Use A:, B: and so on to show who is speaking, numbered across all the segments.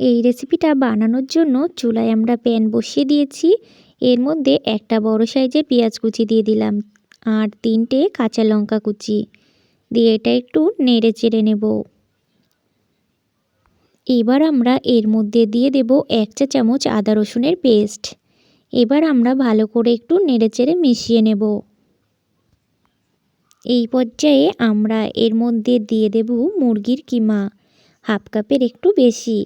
A: এই রেসিপিটা বানানোর জন্য চুলায় আমরা প্যান বসিয়ে দিয়েছি। এর মধ্যে একটা বড় সাইজের পেঁয়াজ কুচি দিয়ে দিলাম আর তিনটে কাঁচা লঙ্কা কুচি। দিয়ে এটা একটু নেড়ে চেড়ে নেব। এবার আমরা এর মধ্যে দিয়ে দেব এক চা চামচ আদা রসুনের পেস্ট এবার আমরা ভালো করে একটু নেড়ে চেড়ে মিশিয়ে নেব। এই পর্যায়ে আমরা এর মধ্যে দিয়ে দেব মুরগির কিমা। হাফ কাপের একটু বেশি।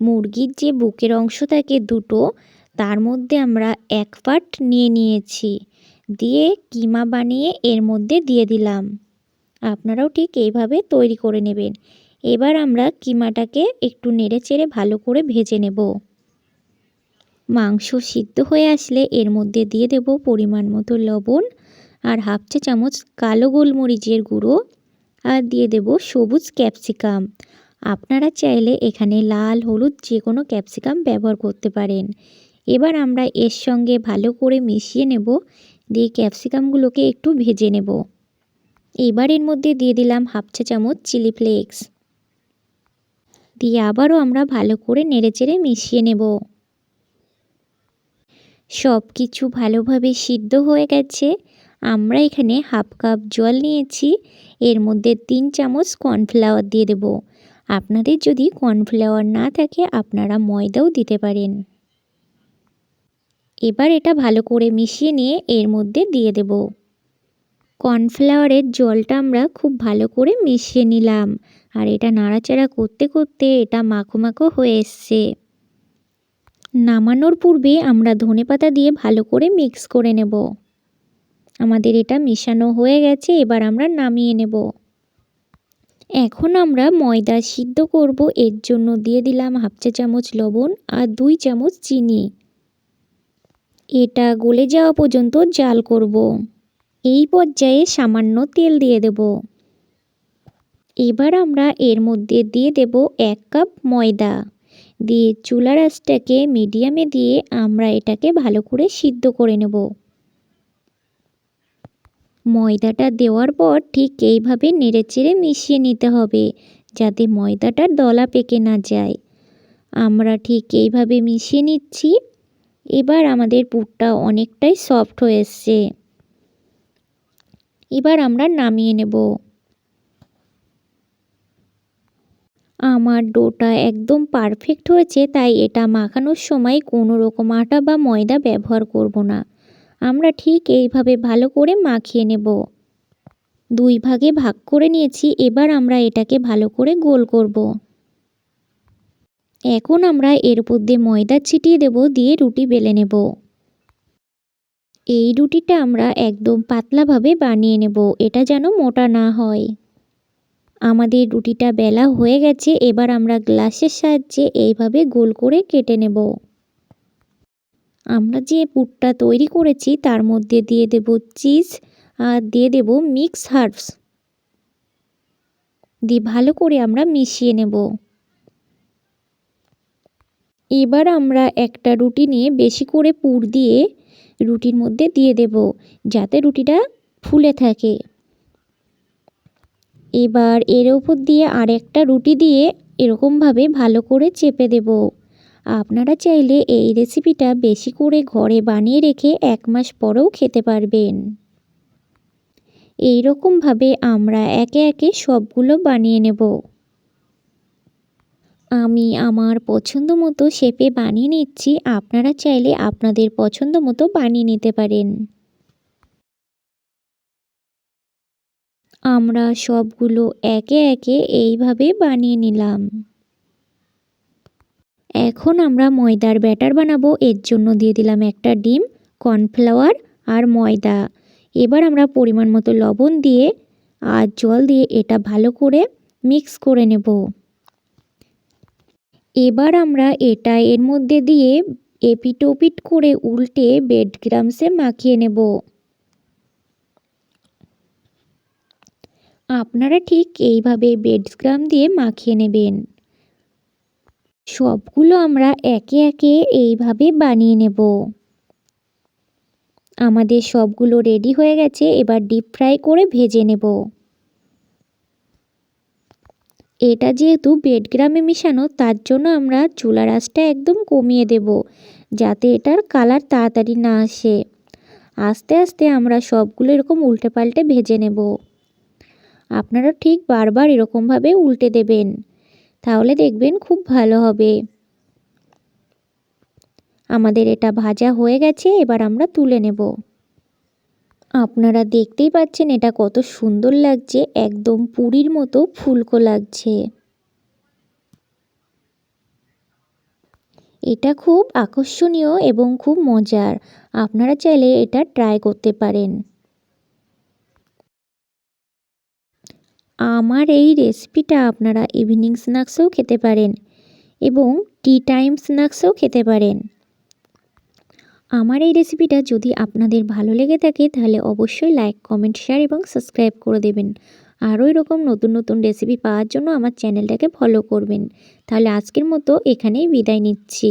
A: মুরগির যে বুকের অংশ থাকে দুটো, তার মধ্যে আমরা এক পাট নিয়ে নিয়েছি। দিয়ে কিমা বানিয়ে এর মধ্যে দিয়ে দিলাম। আপনারাও ঠিক এইভাবে তৈরি করে নেবেন। এবার আমরা কিমাটাকে একটু নেড়ে চেড়ে ভালো করে ভেজে নেব। মাংস সিদ্ধ হয়ে আসলে এর মধ্যে দিয়ে দেব পরিমাণ মতো লবণ আর হাফ চা চামচ কালো গোলমরিচের গুঁড়ো। আর দিয়ে দেব সবুজ ক্যাপসিকাম। আপনারা চাইলে এখানে লাল, হলুদ যে কোনো ক্যাপসিকাম ব্যবহার করতে পারেন। এবার আমরা এর সঙ্গে ভালো করে মিশিয়ে নেব, দিয়ে ক্যাপসিকামগুলোকে একটু ভেজে নেব। এবার এর মধ্যে দিয়ে দিলাম হাফ চা চামচ চিলি ফ্লেক্স। দিয়ে আবারও আমরা ভালো করে নেড়েচেড়ে মিশিয়ে নেব। সব কিছু ভালোভাবে সিদ্ধ হয়ে গেছে। আমরা এখানে হাফ কাপ জল নিয়েছি। এর মধ্যে তিন চামচ কর্নফ্লাওয়ার দিয়ে দেব। আপনাদের যদি কর্নফ্লাওয়ার না থাকে, আপনারা ময়দাও দিতে পারেন। এবার এটা ভালো করে মিশিয়ে নিয়ে এর মধ্যে দিয়ে দেব। কর্নফ্লাওয়ারের জলটা আমরা খুব ভালো করে মিশিয়ে নিলাম। আর এটা নাড়াচাড়া করতে করতে এটা মাখো মাখো হয়ে এসছে। নামানোর পূর্বে আমরা ধনে পাতা দিয়ে ভালো করে মিক্স করে নেব। আমাদের এটা মিশানো হয়ে গেছে, এবার আমরা নামিয়ে নেব। এখন আমরা ময়দা সিদ্ধ করব। এর জন্য দিয়ে দিলাম হাফ চা চামচ লবণ আর দুই চামচ চিনি। এটা গলে যাওয়া পর্যন্ত জাল করব। এই পর্যায়ে সামান্য তেল দিয়ে দেব। এবার আমরা এর মধ্যে দিয়ে দেব এক কাপ ময়দা। দিয়ে চুলার আঁচটাকে মিডিয়ামে দিয়ে আমরা এটাকে ভালো করে সিদ্ধ করে নেব। ময়দাটা দেওয়ার পর ঠিক এইভাবে নেড়েচেড়ে মিশিয়ে নিতে হবে, যাতে ময়দাটার দলা পেকে না যায়। আমরা ঠিক এইভাবে মিশিয়ে নিচ্ছি। এবার আমাদের পুরটা অনেকটাই সফট হয়ে এসছে। এবার আমরা নামিয়ে নেব। আমার ডোটা একদম পারফেক্ট হয়েছে, তাই এটা মাখানোর সময় কোনো রকম আটা বা ময়দা ব্যবহার করব না। আমরা ঠিক এইভাবে ভালো করে মাখিয়ে নেব। দুই ভাগে ভাগ করে নিয়েছি, এবার আমরা এটাকে ভালো করে গোল করব। এখন আমরা এর উপর দিয়ে ময়দা ছিটিয়ে দেব, দিয়ে রুটি বেলে নেব। এই রুটিটা আমরা একদম পাতলাভাবে বানিয়ে নেব, এটা যেন মোটা না হয়। আমাদের রুটিটা বেলা হয়ে গেছে, এবার আমরা গ্লাসের সাহায্যে এইভাবে গোল করে কেটে নেব। আমরা যে পুরটা তৈরি করেছি, তার মধ্যে দিয়ে দেব চিজ আর দিয়ে দেব মিক্স হার্বস। দিয়ে ভালো করে আমরা মিশিয়ে নেব। এবার আমরা একটা রুটি নিয়ে বেশি করে পুর দিয়ে রুটির মধ্যে দিয়ে দেব, যাতে রুটিটা ফুলে থাকে। এবার এর ওপর দিয়ে আর একটা রুটি দিয়ে এরকমভাবে ভালো করে চেপে দেব। আপনারা চাইলে এই রেসিপিটা বেশি করে ঘরে বানিয়ে রেখে এক মাস পরেও খেতে পারবেন। এই রকমভাবে আমরা একে একে সবগুলো বানিয়ে নেব। আমি আমার পছন্দ মতো শেপে বানিয়ে নিচ্ছি, আপনারা চাইলে আপনাদের পছন্দ মতো বানিয়ে নিতে পারেন। আমরা সবগুলো একে একে এইভাবে বানিয়ে নিলাম। এখন আমরা ময়দার ব্যাটার বানাবো। এর জন্য দিয়ে দিলাম একটা ডিম, কর্নফ্লাওয়ার আর ময়দা। এবার আমরা পরিমাণ মতো লবণ দিয়ে আর জল দিয়ে এটা ভালো করে মিক্স করে নেব। এবার আমরা এটা এর মধ্যে দিয়ে এপিট ওপিট করে উল্টে বেড গ্রামসে মাখিয়ে নেব। আপনারা ঠিক এইভাবে বেডগ্রাম দিয়ে মাখিয়ে নেবেন। সবগুলো আমরা একে একে এইভাবে বানিয়ে নেব। আমাদের সবগুলো রেডি হয়ে গেছে, এবার ডিপ ফ্রাই করে ভেজে নেব। এটা যেহেতু বেডগ্রামে মিশানো, তার জন্য আমরা চুলা আঁচটা একদম কমিয়ে দেব, যাতে এটার কালার তাড়াতাড়ি না আসে। আস্তে আস্তে আমরা সবগুলো এরকম উল্টে পাল্টে ভেজে নেব। আপনারা ঠিক বারবার এরকমভাবে উল্টে দেবেন। তাহলে দেখবেন খুব ভালো হবে। আমাদের এটা ভাজা হয়ে গেছে, এবার আমরা তুলে নেব। আপনারা দেখতেই পাচ্ছেন এটা কত সুন্দর লাগছে, একদম পুরীর মতো ফুলকো লাগছে। এটা খুব আকর্ষণীয় এবং খুব মজার। আপনারা চাইলে এটা ট্রাই করতে পারেন। আমার এই রেসিপিটা আপনারা ইভিনিং স্ন্যাক্সেও খেতে পারেন এবং টি টাইম স্ন্যাক্সেও খেতে পারেন। আমার এই রেসিপিটা যদি আপনাদের ভালো লেগে থাকে, তাহলে অবশ্যই লাইক কমেন্ট শেয়ার এবং সাবস্ক্রাইব করে দেবেন। আরও এরকম নতুন নতুন রেসিপি পাওয়ার জন্য আমার চ্যানেলটাকে ফলো করবেন। তাহলে আজকের মতো এখানেই বিদায় নিচ্ছি।